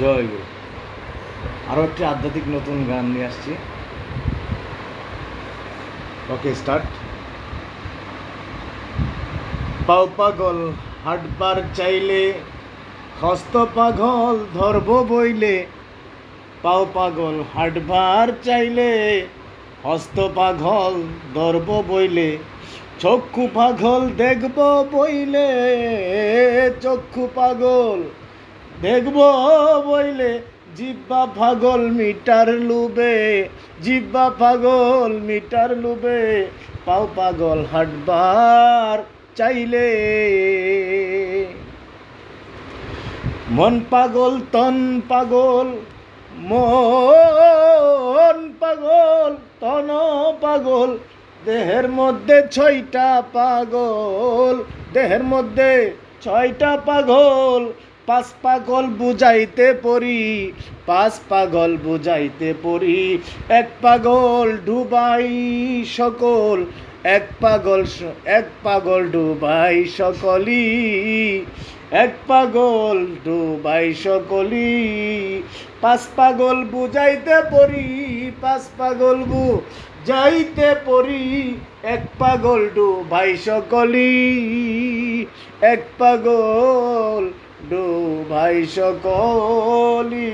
জয় গুরু। আরও একটি আধ্যাত্মিক নতুন গান নিয়ে আসছি। ওকে স্টার্ট পাও পাগল, হাটবার চাইলে, হস্ত পাগল ধরব বইলে। পাও পাগল, হাটবার চাইলে, হস্ত পাগল ধরব বইলে। চক্ষু পাগল দেখব বইলে, চক্ষু পাগল দেখব বইলে জিব্বা পাগল মিটার লুবে, জিব্বা পাগল মিটার লুবে, পাও পাগল হাটবার চাইলে। মন পাগল, তন পাগল, মন পাগল, তন পাগল, দেহের মধ্যে ছয়টা পাগল, দেহের মধ্যে ছয়টা পাগল পাঁচ পাগল বুঝাইতে পড়ি, পাঁচ পাগল বুঝাইতে পড়ি। এক পাগল ডুবাই সকল, এক পাগল এক পাগল ডুবাই সকলি এক পাগল ডুবাই সকলি পাঁচ পাগল বুঝাইতে পড়ি, পাঁচ পাগল বু যাইতে পড়ি। এক পাগল ডুবাই সকলি এক পাগল ডুবাই সকলি।